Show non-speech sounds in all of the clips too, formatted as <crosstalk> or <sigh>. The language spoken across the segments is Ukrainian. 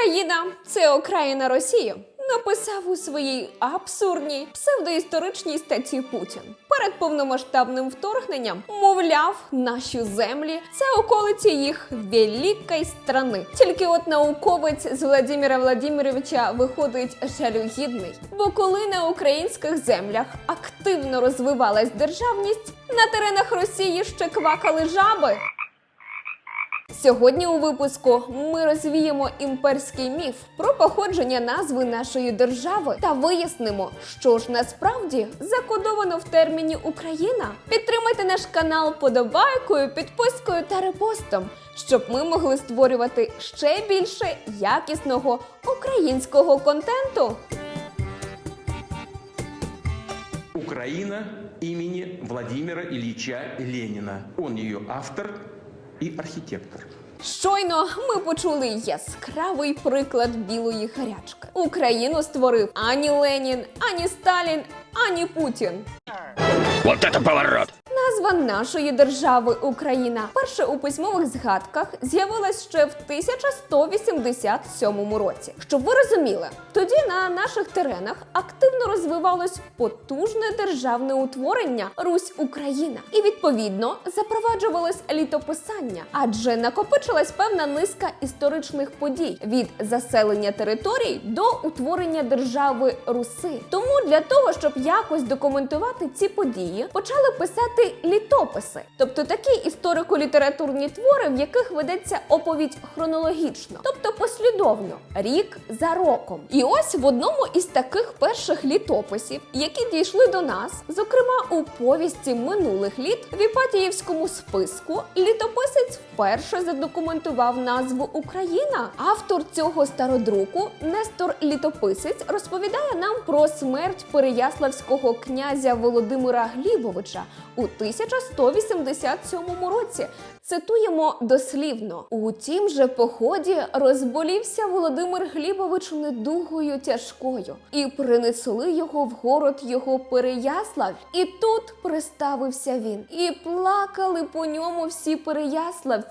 Україна це окраїна Росії. Написав у своїй абсурдній псевдоісторичній статті Путін перед повномасштабним вторгненням, мовляв, наші землі це околиці їх великої страни. Тільки от науковець з Владимира Владимировича виходить жалюгідний. Бо коли на українських землях активно розвивалась державність, на теренах Росії ще квакали жаби. Сьогодні у випуску ми розвіємо імперський міф про походження назви нашої держави та вияснимо, що ж насправді закодовано в терміні Україна. Підтримайте наш канал подобайкою, підпискою та репостом, щоб ми могли створювати ще більше якісного українського контенту. Украина имени Владимира Ильича Ленина. Он ее автор и архітектор. Щойно ми почули яскравий приклад білої гарячки. Україну створив ані Ленін, ані Сталін, ані Путін. Вот это поворот! Назва нашої держави Україна перше у письмових згадках з'явилась ще в 1187 році. Щоб ви розуміли, тоді на наших теренах активно розвивалось потужне державне утворення Русь Україна, і відповідно запроваджувалось літописання, адже накопичилась певна низка історичних подій від заселення територій до утворення держави Руси. Тому для того, щоб якось документувати ці події, почали писати літописи, тобто такі історико-літературні твори, в яких ведеться оповідь хронологічно, тобто послідовно, рік за роком. І ось в одному із таких перших літописів, які дійшли до нас, зокрема у повісті минулих літ в Іпатіївському списку, літописець вперше задокументував назву Україна. Автор цього стародруку Нестор Літописець розповідає нам про смерть переяславського князя Володимира Глібовича у 1187 році. Цитуємо дослівно: у тім же поході розболівся Володимир Глібович недугою тяжкою, і принесли його в город його Переяслав. І тут приставився він, і плакали по ньому всі переяславці.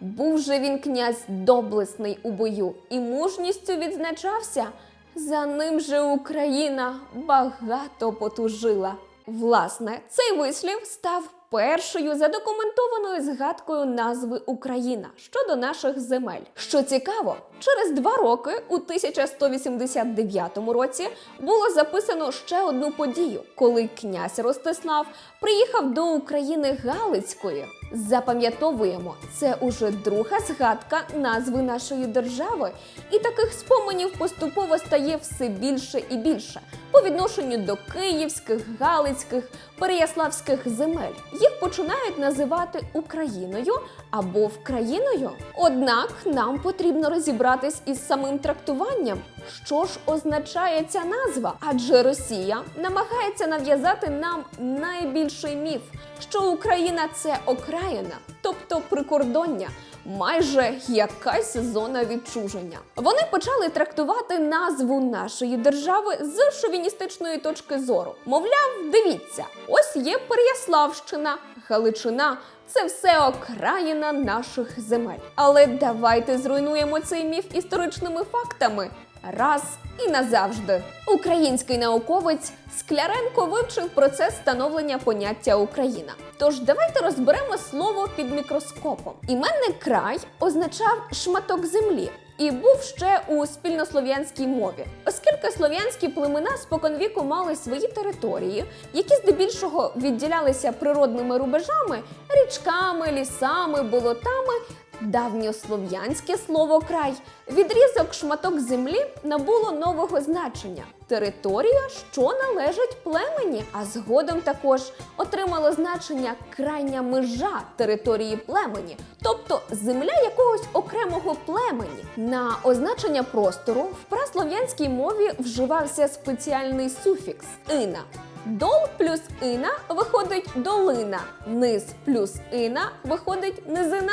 Був же він князь доблесний у бою і мужністю відзначався. За ним же Україна багато потужила. Власне, цей вислів став першою задокументованою згадкою назви Україна щодо наших земель. Що цікаво, через два роки, у 1189 році, було записано ще одну подію, коли князь Ростислав приїхав до України Галицької. Запам'ятовуємо, це уже друга згадка назви нашої держави, і таких споменів поступово стає все більше і більше по відношенню до київських, галицьких, переяславських земель. Їх починають називати Україною або Вкраїною. Однак нам потрібно розібратись із самим трактуванням, що ж означає ця назва, адже Росія намагається нав'язати нам найбільший міф, що Україна це окраїна, тобто прикордоння. Майже якась зона відчуження. Вони почали трактувати назву нашої держави з шовіністичної точки зору. Мовляв, дивіться, ось є Переяславщина, Галичина. Це все окраїна наших земель. Але давайте зруйнуємо цей міф історичними фактами раз і назавжди. Український науковець Скляренко вивчив процес становлення поняття Україна. Тож давайте розберемо слово під мікроскопом. Іменний край означав шматок землі. І був ще у спільнослов'янській мові, оскільки слов'янські племена споконвіку мали свої території, які здебільшого відділялися природними рубежами, річками, лісами, болотами. Давньослов'янське слово край відрізок шматок землі набуло нового значення територія, що належить племені, а згодом також отримало значення крайня межа території племені, тобто земля якогось окремого племені. На означення простору в праслов'янській мові вживався спеціальний суфікс ина. Дол плюс ина виходить долина, низ плюс ина виходить низина.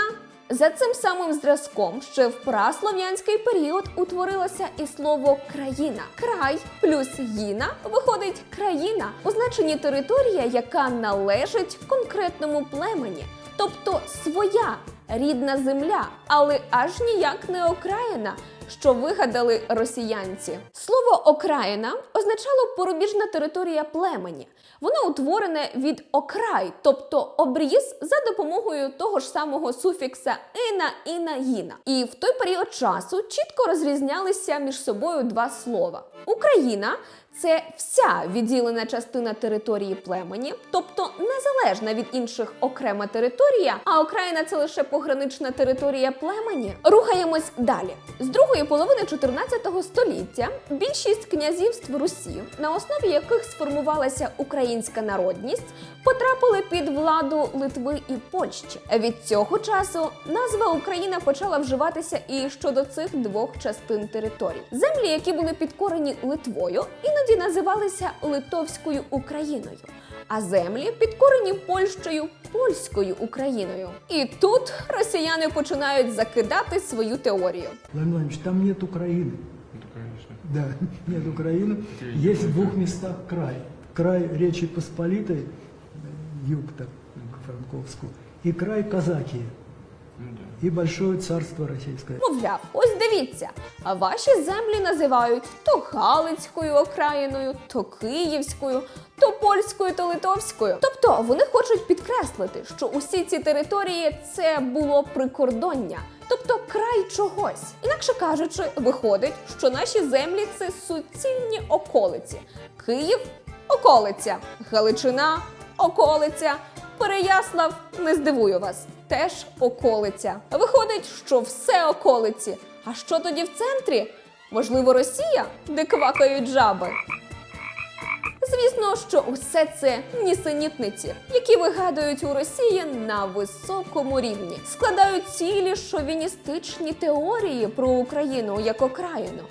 За цим самим зразком ще в праслов'янський період утворилося і слово країна. Край плюс їна виходить країна, у значенні територія, яка належить конкретному племені, тобто своя рідна земля, але аж ніяк не окраїна. Що вигадали росіянці. Слово окраїна означало порубіжна територія племені. Воно утворене від окрай, тобто обріз за допомогою того ж самого суфікса ина, іна, їна. І в той період часу чітко розрізнялися між собою два слова. Україна це вся відділена частина території племені, тобто незалежна від інших окрема територія, а окраїна це лише погранична територія племені. Рухаємось далі. З другої половини 14 століття більшість князівств Русі, на основі яких сформувалася українська народність, потрапили під владу Литви і Польщі. Від цього часу назва Україна почала вживатися і щодо цих двох частин територій. Землі, які були підкорені Литвою, іноді називалися Литовською Україною. А землі підкорені Польщею польською Україною. І тут росіяни починають закидати свою теорію. Владимир Владимирович, там нет Украины. Да, нет Украины. <laughs> Есть в двух местах край. Край Речи Посполитой, э, юг так, Франковскую, и край Казахии. И Большое царство Российское. Мовляв, ось дивіться, а ваші землі називають то Галицькою окраїною, то Київською, то польською, то литовською. Тобто вони хочуть підкреслити, що усі ці території це було прикордоння. Тобто край чогось. Інакше кажучи, виходить, що наші землі це суцільні околиці. Київ околиця, Галичина околиця, Переяслав не здивую вас, теж околиця. Виходить, що все околиці. А що тоді в центрі? Можливо, Росія, де квакають жаби. Звісно, що усе це нісенітниці, які вигадують у Росії на високому рівні, складають цілі шовіністичні теорії про Україну як окраїну.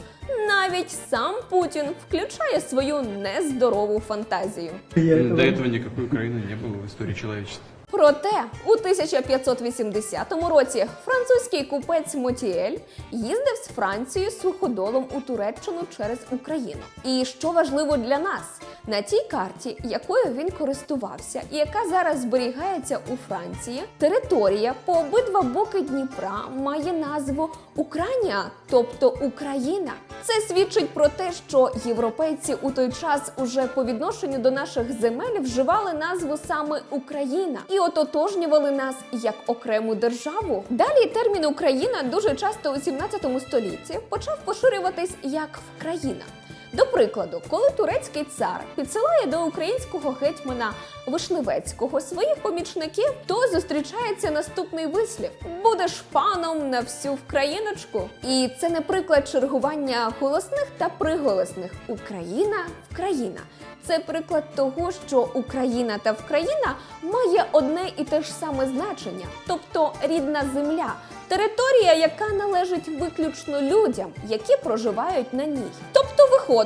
Навіть сам Путін включає свою нездорову фантазію. Я До этого- этого никакой Украины не было в истории человечества. Проте у 1580 році французький купець Мотіель їздив з Франції суходолом у Туреччину через Україну. І що важливо для нас, на тій карті, якою він користувався, і яка зараз зберігається у Франції, територія по обидва боки Дніпра має назву Україна, тобто Україна. Це свідчить про те, що європейці у той час уже по відношенню до наших земель вживали назву саме Україна і ототожнювали нас як окрему державу. Далі термін Україна дуже часто у 17 столітті почав поширюватись як Вкраїна. До прикладу, коли турецький цар підсилає до українського гетьмана Вишневецького своїх помічників, то зустрічається наступний вислів: будеш паном на всю вкраїночку. І це не приклад чергування голосних та приголосних Україна вкраїна. Це приклад того, що Україна та Вкраїна має одне і те ж саме значення, тобто рідна земля, територія, яка належить виключно людям, які проживають на ній. Тобто виходить,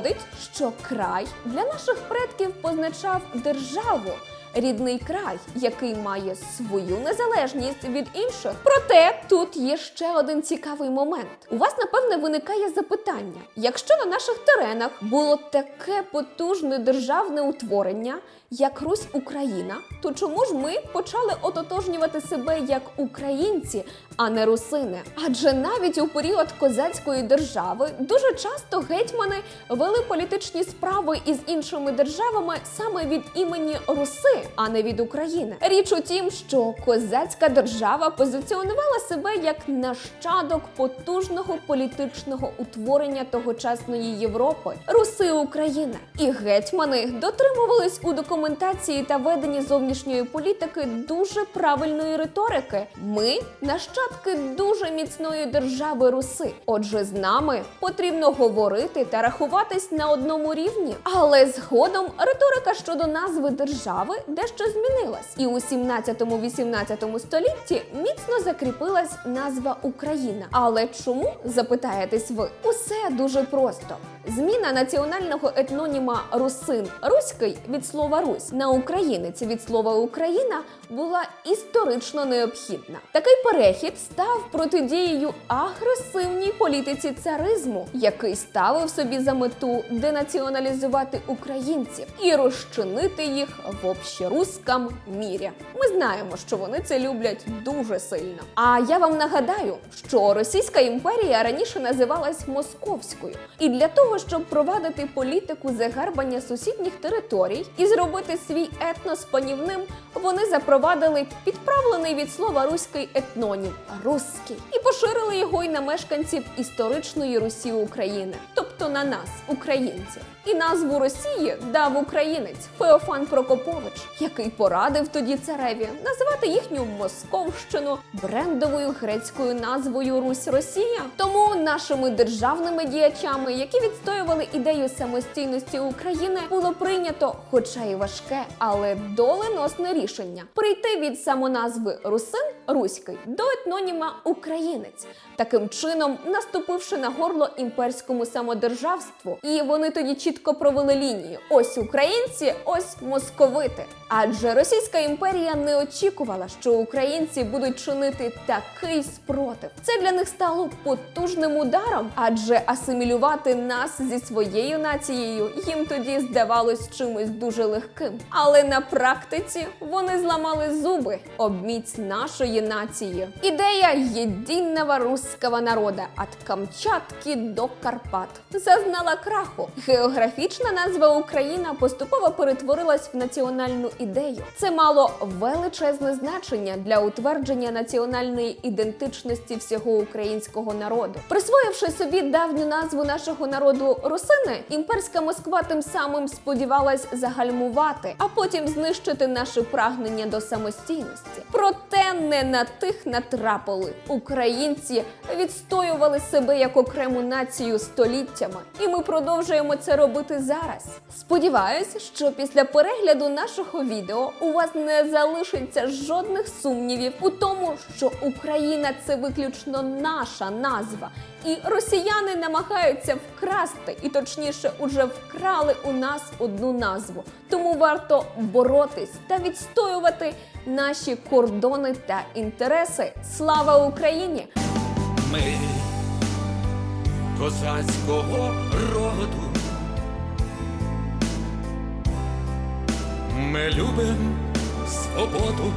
що край для наших предків позначав державу. Рідний край, який має свою незалежність від інших. Проте тут є ще один цікавий момент. У вас напевне виникає запитання: якщо на наших теренах було таке потужне державне утворення, як Русь Україна, то чому ж ми почали ототожнювати себе як українці, а не русини? Адже навіть у період козацької держави дуже часто гетьмани вели політичні справи із іншими державами саме від імені Руси, а не від України. Річ у тім, що козацька держава позиціонувала себе як нащадок потужного політичного утворення тогочасної Європи Руси України. І гетьмани дотримувались у документації та веденні зовнішньої політики дуже правильної риторики. Ми нащадки дуже міцної держави Руси. Отже, з нами потрібно говорити та рахуватись на одному рівні. Але згодом риторика щодо назви держави дещо змінилась, і у 17-18 столітті міцно закріпилась назва Україна. Але чому запитаєтесь ви? Усе дуже просто. Зміна національного етноніма русин руський від слова Русь на українець від слова Україна була історично необхідна. Такий перехід став протидією агресивній політиці царизму, який ставив собі за мету денаціоналізувати українців і розчинити їх в общерусском мірі. Ми знаємо, що вони це люблять дуже сильно. А я вам нагадаю, що Російська імперія раніше називалась Московською, і для того, щоб провадити політику загарбання сусідніх територій і зробити свій етнос панівним, вони запровадили підправлений від слова руський етнонім русський і поширили його й на мешканців історичної Русі України, тобто на нас, українців. І назву Росії дав українець Феофан Прокопович, який порадив тоді цареві називати їхню Московщину брендовою грецькою назвою Русь Росія. Тому нашими державними діячами, які відстоювали ідею самостійності України, було прийнято, хоча й важке, але доленосне рішення прийти від самоназви Русин Руський до етноніма Українець, таким чином наступивши на горло імперському самодержавству. І вони тоді чітко провели лінію: ось українці, ось московити. Адже Російська імперія не очікувала, що українці будуть чинити такий спротив. Це для них стало потужним ударом, адже асимілювати нас зі своєю нацією їм тоді здавалось чимось дуже легким. Але на практиці вони зламали зуби об міць нашої нації. Ідея єдиного русского народа від Камчатки до Карпат зазнала краху. Географічна назва Україна поступово перетворилась в національну ідею. Це мало величезне значення для утвердження національної ідентичності всього українського народу. Присвоївши собі давню назву нашого народу русини, імперська Москва тим самим сподівалась загальмувати, а потім знищити наше прагнення до самостійності. Проте не на тих натрапили. Українці відстоювали себе як окрему націю століттями, і ми продовжуємо це робити зараз. Сподіваюсь, що після перегляду нашого відео у вас не залишиться жодних сумнівів у тому, що Україна це виключно наша назва, і росіяни намагаються вкрасти, і точніше, уже вкрали у нас одну назву. Тому варто боротись та відстоювати наші кордони та інтереси. Слава Україні! Ми козацького роду. Ми любим свободу